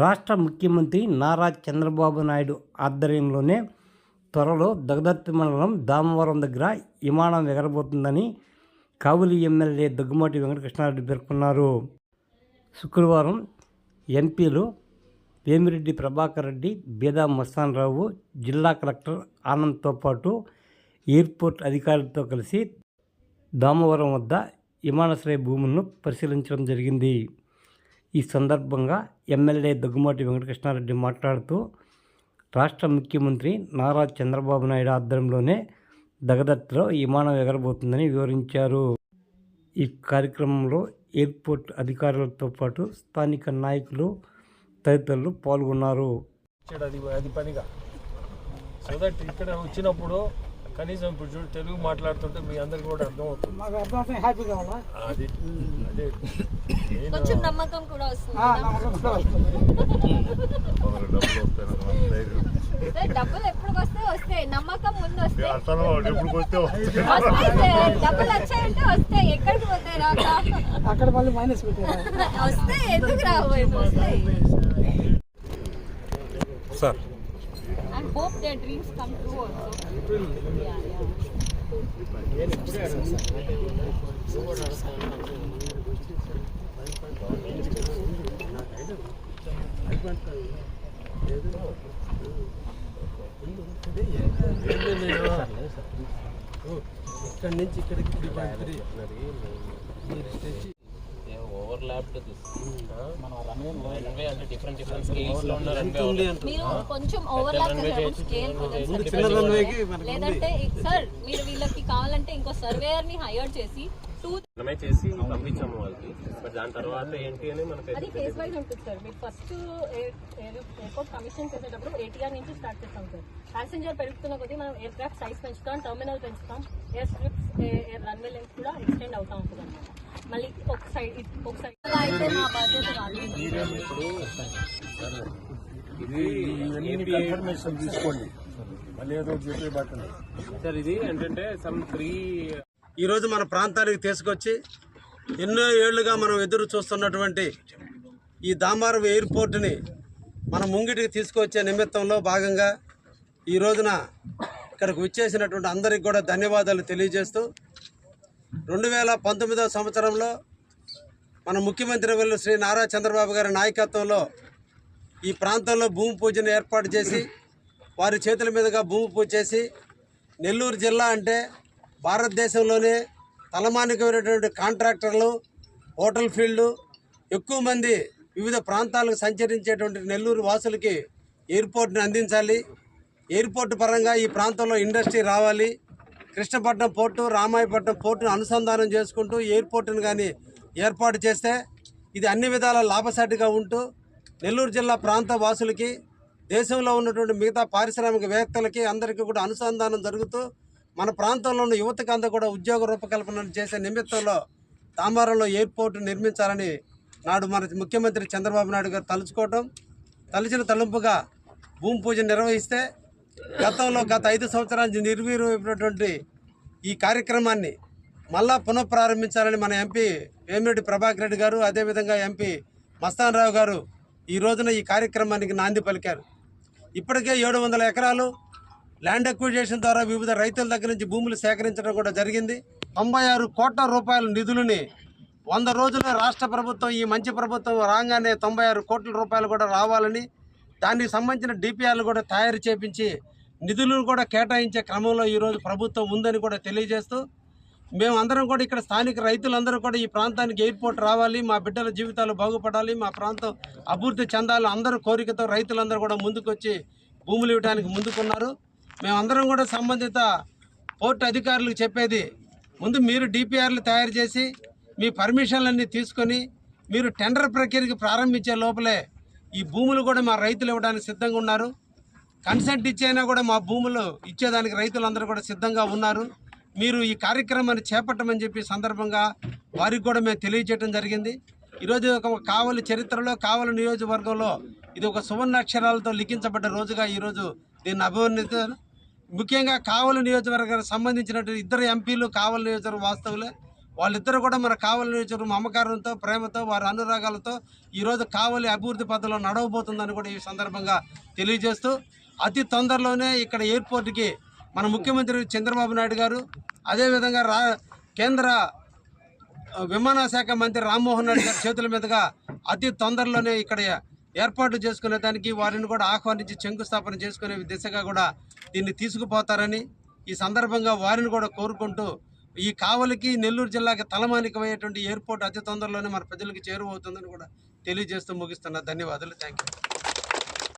రాష్ట్ర ముఖ్యమంత్రి నారా చంద్రబాబు నాయుడు ఆధ్వర్యంలోనే త్వరలో దగదత్తి మండలం దామవరం దగ్గర విమానం ఎగరబోతుందని కావులి ఎమ్మెల్యే దగ్గుమాటి వెంకటకృష్ణారెడ్డి పేర్కొన్నారు. శుక్రవారం ఎంపీలు వేమిరెడ్డి ప్రభాకర్ రెడ్డి బీదా రావు జిల్లా కలెక్టర్ ఆనంద్తో పాటు ఎయిర్పోర్ట్ అధికారులతో కలిసి దామవరం వద్ద విమానాశ్రయ భూములను పరిశీలించడం జరిగింది. ఈ సందర్భంగా ఎమ్మెల్యే దగ్గుమాటి వెంకటకృష్ణారెడ్డి మాట్లాడుతూ రాష్ట్ర ముఖ్యమంత్రి నారా చంద్రబాబు నాయుడు ఆధ్వర్యంలోనే దగదత్తులో విమానం ఎగరబోతుందని వివరించారు. ఈ కార్యక్రమంలో ఎయిర్పోర్ట్ అధికారులతో పాటు స్థానిక నాయకులు తదితరులు పాల్గొన్నారు. అది పనిగా సో దట్ ఇక్కడ వచ్చినప్పుడు కనీసం ఇప్పుడు చూడు తెలుగు మాట్లాడుతుంటే మీ అందరికి కూడా అర్థం అవుతుంది మాకు అర్థం అది అదే. కొంచెం నమ్మకం కూడా వస్తుంది. డబ్బులు ఎప్పుడు వస్తే వస్తాయి నమ్మకం ముందు వస్తాయి ఎప్పుడు వస్తే. డబ్బులు వచ్చాయంటే వస్తాయి ఎక్కడికి పోతాయి రాక అక్కడ మళ్ళీ మైనస్ పెట్టారు? వస్తాయి ఎందుకు రావు? వస్తాయి sir hope their dreams come true also yeah yeah ఇక్కడ నుంచి ఇక్కడికి త్రీ పాయింట్ త్రీ అంటే డిఫరెంట్ డిఫరెంట్ స్కేల్స్లో ఉన్న రన్వే మీరు కొంచెం ఓవర్లాప్ చేశారు స్కేల్ లేదంటే సార్ మీరు వీళ్ళకి కావాలంటే ఇంకో సర్వేయర్ని హైర్ చేసి టూ మనమే చేసి పంపించాము వాళ్ళకి. బట్ దాని తర్వాత ఏంటి అని మనకి అది కేస్ వైజ్ ఉంటుంది సార్ మీరు ఫస్ట్ ఎయిర్పోర్ట్ కమిషన్ చేసేటప్పుడు ఏటీఆర్ నుంచి స్టార్ట్ చేస్తాం సార్ ప్యాసింజర్ పెరుగుతున్న కొద్దీ మనం ఎయిర్ క్రాఫ్ట్ సైజ్ పెంచుతాం టర్మినల్ పెంచుతాం air strips air runway length కూడా ఎక్స్టెండ్ అవుతా ఉంటుంది మళ్ళీ సైడ్ ఒక సైడ్ అయితే నా బాధ్యత కాదు ఇది ఇవన్నీ కన్ఫర్మేషన్ తీసుకోండి. మళ్ళీ ఏదో చెప్పే బట్టలు సార్ ఇది ఏంటంటే సమ్ త్రీ ఈరోజు మన ప్రాంతానికి తీసుకొచ్చి ఎన్నో ఏళ్ళుగా మనం ఎదురు చూస్తున్నటువంటి ఈ దామారం ఎయిర్పోర్ట్ని మన ముంగిటికి తీసుకొచ్చే నిమిత్తంలో భాగంగా ఈ రోజున ఇక్కడికి వచ్చేసినటువంటి అందరికి కూడా ధన్యవాదాలు తెలియజేస్తూ రెండు వేల పంతొమ్మిదవ సంవత్సరంలో మన ముఖ్యమంత్రి వర్యులు శ్రీ నారా చంద్రబాబు గారి నాయకత్వంలో ఈ ప్రాంతంలో భూమి పూజను ఏర్పాటు చేసి వారి చేతుల మీదుగా భూమి పూజ చేసి నెల్లూరు జిల్లా అంటే భారతదేశంలోనే తలమానికమైనటువంటి కాంట్రాక్టర్లు హోటల్ ఫీల్డ్ ఎక్కువ మంది వివిధ ప్రాంతాలకు సంచరించేటువంటి నెల్లూరు వాసులకి ఎయిర్పోర్ట్ని అందించాలి. ఎయిర్పోర్ట్ పరంగా ఈ ప్రాంతంలో ఇండస్ట్రీ రావాలి. కృష్ణపట్నం పోర్టు రామాయపట్నం పోర్టును అనుసంధానం చేసుకుంటూ ఎయిర్పోర్టును కానీ ఏర్పాటు చేస్తే ఇది అన్ని విధాల లాభసాటిగా ఉంటూ నెల్లూరు జిల్లా ప్రాంత వాసులకి దేశంలో ఉన్నటువంటి మిగతా పారిశ్రామికవేత్తలకి అందరికీ కూడా అనుసంధానం జరుగుతూ మన ప్రాంతంలో ఉన్న యువతకు అంతా కూడా ఉద్యోగ రూపకల్పన చేసే నిమిత్తంలో తాంబారంలో ఎయిర్పోర్ట్ నిర్మించాలని నాడు మన ముఖ్యమంత్రి చంద్రబాబు నాయుడు గారు తలుచుకోవటం తలచిన తలంపుగా భూమి పూజ నిర్వహిస్తే గతంలో గత ఐదు సంవత్సరాల నుంచి నిర్వీర్యమైనటువంటి ఈ కార్యక్రమాన్ని మళ్ళా పునఃప్రారంభించాలని మన ఎంపీ వేమిరెడ్డి ప్రభాకర్ రెడ్డి గారు అదేవిధంగా ఎంపీ మస్తాన్ రావు గారు ఈ రోజున ఈ కార్యక్రమానికి నాంది పలికారు. ఇప్పటికే ఏడు వందల ఎకరాలు ల్యాండ్ అక్విజేషన్ ద్వారా వివిధ రైతుల దగ్గర నుంచి భూములు సేకరించడం కూడా జరిగింది. తొంభై ఆరు కోట్ల రూపాయల నిధులని వంద రోజుల్లో రాష్ట్ర ప్రభుత్వం ఈ మంచి ప్రభుత్వం రాగానే తొంభై ఆరు కోట్ల రూపాయలు కూడా రావాలని దానికి సంబంధించిన డిపిఆర్లు కూడా తయారు చేపించి నిధులను కూడా కేటాయించే క్రమంలో ఈరోజు ప్రభుత్వం ఉందని కూడా తెలియజేస్తూ మేమందరం కూడా ఇక్కడ స్థానిక రైతులందరూ కూడా ఈ ప్రాంతానికి ఎయిర్పోర్ట్ రావాలి మా బిడ్డల జీవితాలు బాగుపడాలి మా ప్రాంతం అభివృద్ధి చెందాలి అందరూ కోరికతో రైతులందరూ కూడా ముందుకొచ్చి భూములు ఇవ్వడానికి ముందుకున్నారు. మేమందరం కూడా సంబంధిత పోర్టు అధికారులకు చెప్పేది ముందు మీరు డిపిఆర్లు తయారు చేసి మీ పర్మిషన్లన్నీ తీసుకొని మీరు టెండర్ ప్రక్రియకి ప్రారంభించే లోపలే ఈ భూములు కూడా మా రైతులు ఇవ్వడానికి సిద్ధంగా ఉన్నారు. కన్సెంట్ ఇచ్చైనా కూడా మా భూములు ఇచ్చేదానికి రైతులందరూ కూడా సిద్ధంగా ఉన్నారు. మీరు ఈ కార్యక్రమాన్ని చేపట్టమని చెప్పి సందర్భంగా వారికి కూడా మేము తెలియజేయడం జరిగింది. ఈరోజు ఒక కావలి చరిత్రలో కావలి నియోజకవర్గంలో ఇది ఒక సువర్ణ అక్షరాలతో లిఖించబడ్డ రోజుగా ఈరోజు దీన్ని అభివర్ణిత ముఖ్యంగా కావలి నియోజకవర్గానికి సంబంధించినటువంటి ఇద్దరు ఎంపీలు కావలి నియోజకవర్గ వాస్తవులే. వాళ్ళిద్దరూ కూడా మన కావలి నియోజకవర్గం మమకారంతో ప్రేమతో వారి అనురాగాలతో ఈరోజు కావలి అభివృద్ధి పథంలో నడవబోతుందని కూడా ఈ సందర్భంగా తెలియజేస్తూ అతి తొందరలోనే ఇక్కడ ఎయిర్పోర్ట్కి మన ముఖ్యమంత్రి చంద్రబాబు నాయుడు గారు అదేవిధంగా రా కేంద్ర విమానశాఖ మంత్రి రామ్మోహన్ రెడ్డి గారి చేతుల మీదుగా అతి తొందరలోనే ఇక్కడ ఏర్పాటు చేసుకునే దానికి వారిని కూడా ఆహ్వానించి శంకుస్థాపన చేసుకునే దిశగా కూడా దీన్ని తీసుకుపోతారని ఈ సందర్భంగా వారిని కూడా కోరుకుంటూ ఈ కావలికి నెల్లూరు జిల్లాకి తలమానికమయ్యేటువంటి ఎయిర్పోర్ట్ అతి తొందరలోనే మన ప్రజలకు చేరువవుతుందని కూడా తెలియజేస్తూ ముగిస్తున్నా. ధన్యవాదాలు. Thank you